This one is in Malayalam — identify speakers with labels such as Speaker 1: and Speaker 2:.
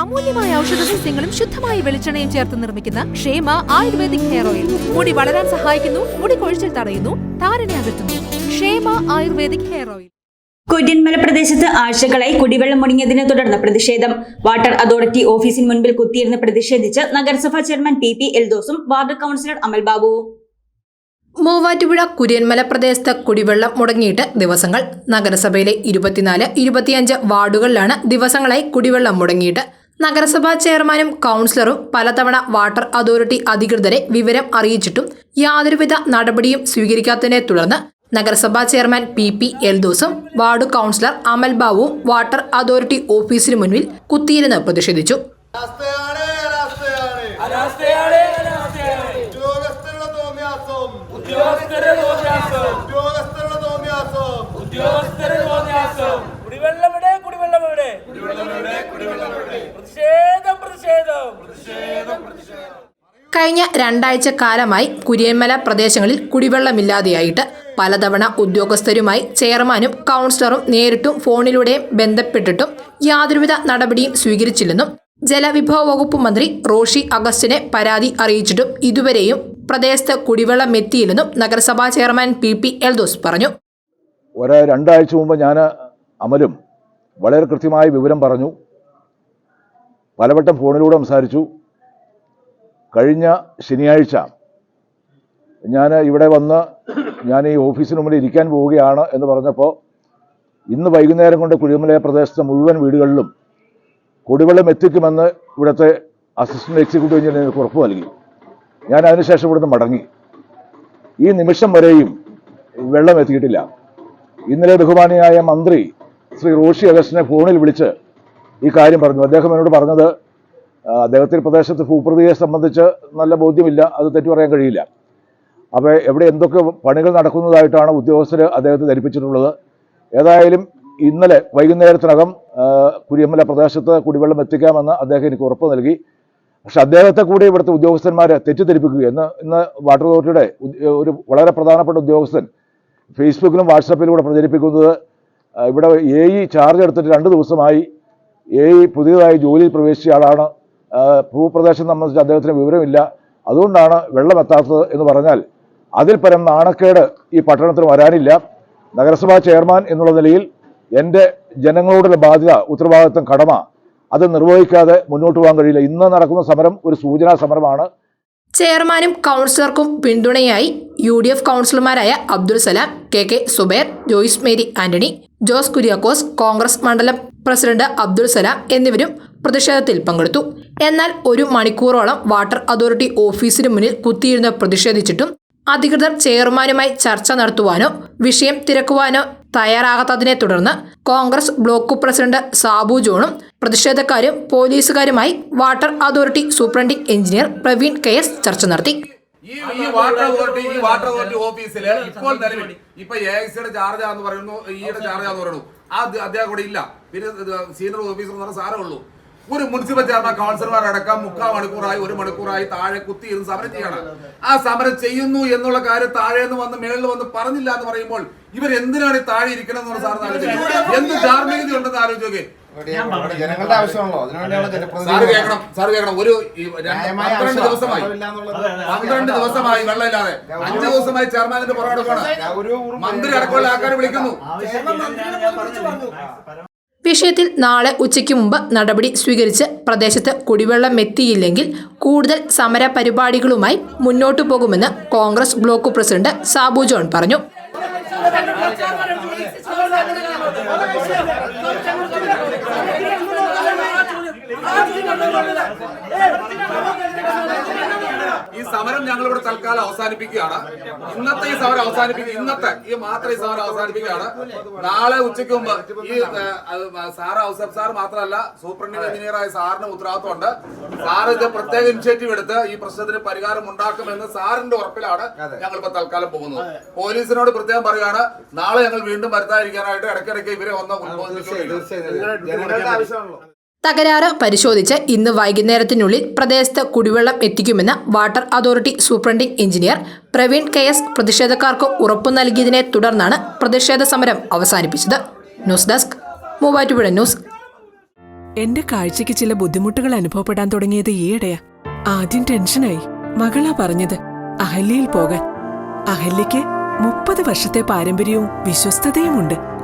Speaker 1: അമൂല്യമായ ഔഷധ സസ്യങ്ങളും ശുദ്ധമായ വെളിച്ചെണ്ണയും ചേർത്ത് നിർമ്മിക്കുന്ന ക്ഷേമ ആയുർവേദിക് ഹെയർ ഓയിൽ. മുടി വളരാൻ സഹായിക്കുന്നു മുടി കൊഴിച്ചിൽ തടയുന്നു താരനെ അകറ്റുന്നു. ക്ഷേമ ആയുർവേദിക് ഹെയർ ഓയിൽ.
Speaker 2: കുര്യൻമല പ്രദേശത്ത് ആഴ്ചകളായി കുടിവെള്ളം മുടങ്ങിയതിനെ തുടർന്ന് പ്രതിഷേധം. വാട്ടർ അതോറിറ്റി ഓഫീസിന് മുൻപിൽ കുത്തിയിരുന്ന് പ്രതിഷേധിച്ച് നഗരസഭാ ചെയർമാൻ പി പി എൽദോസും വാർഡ് കൌൺസിലർ അമൽ ബാബുവും
Speaker 3: മൂവാറ്റുപുഴ കുര്യൻമല പ്രദേശത്ത് കുടിവെള്ളം മുടങ്ങിയിട്ട് ദിവസങ്ങൾ. നഗരസഭയിലെ ഇരുപത്തിനാല് ഇരുപത്തിയഞ്ച് വാർഡുകളിലാണ് ദിവസങ്ങളായി കുടിവെള്ളം മുടങ്ങിയിട്ട്. നഗരസഭാ ചെയർമാനും കൗൺസിലറും പലതവണ വാട്ടർ അതോറിറ്റി അധികൃതരെ വിവരം അറിയിച്ചിട്ടും യാതൊരുവിധ നടപടിയും സ്വീകരിക്കാത്തതിനെ തുടർന്ന് നഗരസഭാ ചെയർമാൻ പി പി എൽദോസും വാർഡ് കൗൺസിലർ അമൽ ബാബുവും വാട്ടർ അതോറിറ്റി ഓഫീസിന് മുന്നിൽ കുത്തിയിരുന്ന് പ്രതിഷേധിച്ചു.
Speaker 4: ഉദ്യോഗസ്ഥരുടെ തോന്നിയാസം.
Speaker 5: ഉദ്യോഗസ്ഥരുടെ തോന്നിയാസം.
Speaker 4: ഉദ്യോഗസ്ഥരുടെ തോന്നിയാസം.
Speaker 5: കുടിവെള്ളം എവിടെ? കുടിവെള്ളം എവിടെ? പ്രതിഷേധം പ്രതിഷേധം.
Speaker 3: കഴിഞ്ഞ രണ്ടാഴ്ച കാലമായി കുരിയന്മല പ്രദേശങ്ങളിൽ കുടിവെള്ളമില്ലാതെയായിട്ട് പലതവണ ഉദ്യോഗസ്ഥരുമായി ചെയർമാനും കൗൺസിലറും നേരിട്ടും ഫോണിലൂടെയും ബന്ധപ്പെട്ടിട്ടും യാതൊരുവിധ നടപടിയും സ്വീകരിച്ചില്ലെന്നും ജലവിഭവ വകുപ്പ് മന്ത്രി റോഷി അഗസ്റ്റിനെ പരാതി അറിയിച്ചിട്ടും ഇതുവരെയും പ്രദേശത്ത് കുടിവെള്ളം എത്തിയില്ലെന്നും നഗരസഭാ ചെയർമാൻ പി പി എൽദോസ് പറഞ്ഞു.
Speaker 6: ഒരു രണ്ടാഴ്ച മുമ്പ് ഞാൻ അമലും വളരെ കൃത്യമായ വിവരം പറഞ്ഞു. പലവട്ടം ഫോണിലൂടെ സംസാരിച്ചു. കഴിഞ്ഞ ശനിയാഴ്ച ഞാൻ ഇവിടെ വന്ന് ഞാൻ ഈ ഓഫീസിന് മുമ്പിൽ ഇരിക്കാൻ പോവുകയാണ് എന്ന് പറഞ്ഞപ്പോൾ ഇന്ന് വൈകുന്നേരം കൊണ്ട് കുഴിമല പ്രദേശത്തെ മുഴുവൻ വീടുകളിലും കുടിവെള്ളം എത്തിക്കുമെന്ന് ഇവിടുത്തെ അസിസ്റ്റന്റ് എക്സിക്യൂട്ടീവ് എഞ്ചിനീയർക്ക് ഉറപ്പ് നൽകി. ഞാൻ അതിനുശേഷം ഇവിടുന്ന് മടങ്ങി. ഈ നിമിഷം വരെയും വെള്ളം എത്തിയിട്ടില്ല. ഇന്നലെ ബഹുമാനിയായ മന്ത്രി ശ്രീ റോഷി അഗസ്റ്റിനെ ഫോണിൽ വിളിച്ച് ഈ കാര്യം പറഞ്ഞു. അദ്ദേഹം എന്നോട് പറഞ്ഞത് അദ്ദേഹത്തിന്റെ പ്രദേശത്ത് ഭൂപ്രതിയെ സംബന്ധിച്ച് നല്ല ബോധ്യമില്ല അത് തെറ്റു പറയാൻ കഴിയില്ല. അപ്പോൾ എവിടെ എന്തൊക്കെ പണികൾ നടക്കുന്നതായിട്ടാണ് ഉദ്യോഗസ്ഥർ അദ്ദേഹത്തെ ധരിപ്പിച്ചിട്ടുള്ളത്. ഏതായാലും ഇന്നലെ വൈകുന്നേരത്തിനകം കുരിയമ്മല പ്രദേശത്ത് കുടിവെള്ളം എത്തിക്കാമെന്ന് അദ്ദേഹം എനിക്ക് ഉറപ്പ് നൽകി. പക്ഷെ അദ്ദേഹത്തെ കൂടി ഇവിടുത്തെ ഉദ്യോഗസ്ഥന്മാരെ തെറ്റിദ്ധരിപ്പിക്കുക എന്ന് ഇന്ന് വാട്ടർ അതോറിറ്റിയുടെ ഒരു വളരെ പ്രധാനപ്പെട്ട ഉദ്യോഗസ്ഥൻ ഫേസ്ബുക്കിലും വാട്സപ്പിലൂടെ പ്രചരിപ്പിക്കുന്നത് ഇവിടെ എ ഇ ചാർജ് എടുത്തിട്ട് രണ്ട് ദിവസമായി എ ഇ പുതിയതായി ജോലിയിൽ പ്രവേശിച്ച ആളാണ്. ഭൂപ്രദേശം സംബന്ധിച്ച് അദ്ദേഹത്തിന് വിവരമില്ല. അതുകൊണ്ടാണ് വെള്ളം എത്താത്തത് എന്ന് പറഞ്ഞാൽ അതിൽ പരം നാണക്കേട് ഈ പട്ടണത്തിന് വരാനില്ല. നഗരസഭാ ചെയർമാൻ എന്നുള്ള നിലയിൽ എന്റെ ജനങ്ങളോടുള്ള ബാധ്യത ഉത്തരവാദിത്വം കടമ. അത് നിർവഹിക്കാതെ മുന്നോട്ട് പോകാൻ കഴിയില്ല. ഇന്ന് നടക്കുന്ന സമരം ഒരു സൂചനാ സമരമാണ്.
Speaker 3: ചെയർമാനും കൗൺസിലർക്കും പിന്തുണയായി യു ഡി എഫ് കൗൺസിലർമാരായ Abdul Salam K K Zubair Joyce Mary Antony Jose Kuriakose Congress മണ്ഡലം പ്രസിഡന്റ് അബ്ദുൽ സലാം എന്നിവരും പ്രതിഷേധത്തിൽ പങ്കെടുത്തു. എന്നാൽ ഒരു മണിക്കൂറോളം വാട്ടർ അതോറിറ്റി ഓഫീസിന് മുന്നിൽ കുത്തിയിരുന്ന് പ്രതിഷേധിച്ചിട്ടും അധികൃതർ ചെയർമാനുമായി ചർച്ച നടത്തുവാനോ വിഷയം തിരക്കുവാനോ തയ്യാറാകാത്തതിനെ തുടർന്ന് കോൺഗ്രസ് ബ്ലോക്ക് പ്രസിഡന്റ് സാബു ജോണും പ്രതിഷേധക്കാരും പോലീസുകാരുമായി water authority superintending engineer Praveen K S ചർച്ച നടത്തി.
Speaker 7: ഈ വാട്ടർ അതോറിറ്റി ഈ വാട്ടർ അതോറിറ്റി ഓഫീസിൽ ഇപ്പോൾ നിലവിൽ ഇപ്പൊ എ സിയുടെ ചാർജാന്ന് പറയുന്നു ഈയുടെ ചാർജാന്ന് പറയുന്നു. ആ അദ്ദേഹം കൂടെ ഇല്ല. പിന്നെ സീനിയർ ഓഫീസർ ഉള്ളൂ. ഒരു മുനിസിപ്പൽ ചേർന്ന കൗൺസിലർമാർ അടക്കം മുക്കാൽ മണിക്കൂറായി ഒരു മണിക്കൂറായി താഴെ കുത്തി ഇരുന്ന് സമരം ചെയ്യണം. ആ സമരം ചെയ്യുന്നു എന്നുള്ള കാര്യം താഴെ നിന്ന് വന്ന് മേളിൽ വന്ന് പറഞ്ഞില്ല എന്ന് പറയുമ്പോൾ ഇവർ എന്തിനാണ് താഴെ ഇരിക്കണം എന്ന് സാറിന് ആലോചിക്കുക എന്ത് ധാർമ്മികത ഉണ്ടെന്ന് ആലോചിക്കുക
Speaker 4: ജനങ്ങളുടെ ആവശ്യമാണല്ലോ.
Speaker 7: സാറ് കേൾക്കണം സാറ് കേൾക്കണം. ഒരു പന്ത്രണ്ട്. ദിവസമായി. പന്ത്രണ്ട് ദിവസമായി വെള്ളമില്ലാതെ. അഞ്ചു ദിവസമായി ചെയർമാനിന്റെ
Speaker 4: ഒരു
Speaker 7: മന്ത്രി അടക്കമുള്ള ആൾക്കാരെ വിളിക്കുന്നു.
Speaker 3: വിഷയത്തിൽ നാളെ ഉച്ചയ്ക്ക് മുമ്പ് നടപടി സ്വീകരിച്ച് പ്രദേശത്ത് കുടിവെള്ളം എത്തിയില്ലെങ്കിൽ കൂടുതൽ സമര പരിപാടികളുമായി മുന്നോട്ടു പോകുമെന്ന് Congress block president Sabu John പറഞ്ഞു.
Speaker 7: സമരം ഞങ്ങൾ ഇവിടെ തൽക്കാലം അവസാനിപ്പിക്കുകയാണ്. ഇന്നത്തെ ഈ സമരം അവസാനിപ്പിക്കുക ഇന്നത്തെ ഈ മാത്രം ഈ സമരം അവസാനിപ്പിക്കുകയാണ്. നാളെ ഉച്ചയ്ക്ക് മുമ്പ് ഈ സാർ ഔസഫ് സാർ മാത്രമല്ല സൂപ്രണ്ടിംഗ് എഞ്ചിനീയറായ സാറിന് ഉത്തരവാദിത്വമുണ്ട്. സാർ ഇത് പ്രത്യേക ഇനിഷ്യേറ്റീവ് എടുത്ത് ഈ പ്രശ്നത്തിന് പരിഹാരം ഉണ്ടാക്കുമെന്ന് സാറിന്റെ ഉറപ്പിലാണ് ഞങ്ങൾ ഇപ്പൊ തൽക്കാലം പോകുന്നത്. പോലീസിനോട് പ്രത്യേകം പറയുകയാണ് നാളെ ഞങ്ങൾ വീണ്ടും വരുത്താതിരിക്കാനായിട്ട് ഇടയ്ക്കിടയ്ക്ക് ഇവരെ വന്ന് ഉത്ബോധിപ്പിച്ചുകൊണ്ടിരിക്കും
Speaker 4: ആവശ്യമാണല്ലോ.
Speaker 3: തകരാറ് പരിശോധിച്ച് ഇന്ന് വൈകുന്നേരത്തിനുള്ളിൽ പ്രദേശത്ത് കുടിവെള്ളം എത്തിക്കുമെന്ന് water authority superintending engineer Praveen K S പ്രതിഷേധക്കാർക്ക് ഉറപ്പു നൽകിയതിനെ തുടർന്നാണ് പ്രതിഷേധ സമരം അവസാനിപ്പിച്ചത്. News desk Muvattupuzha news.
Speaker 8: എന്റെ കാഴ്ചയ്ക്ക് ചില ബുദ്ധിമുട്ടുകൾ അനുഭവപ്പെടാൻ തുടങ്ങിയത് ഈയിടെയാ. ആദ്യം ടെൻഷനായി. മകളാ പറഞ്ഞത് അഹല്യയിൽ പോകാൻ. അഹല്യയ്ക്ക് മുപ്പത് വർഷത്തെ പാരമ്പര്യവും വിശ്വസ്തതയുമുണ്ട്.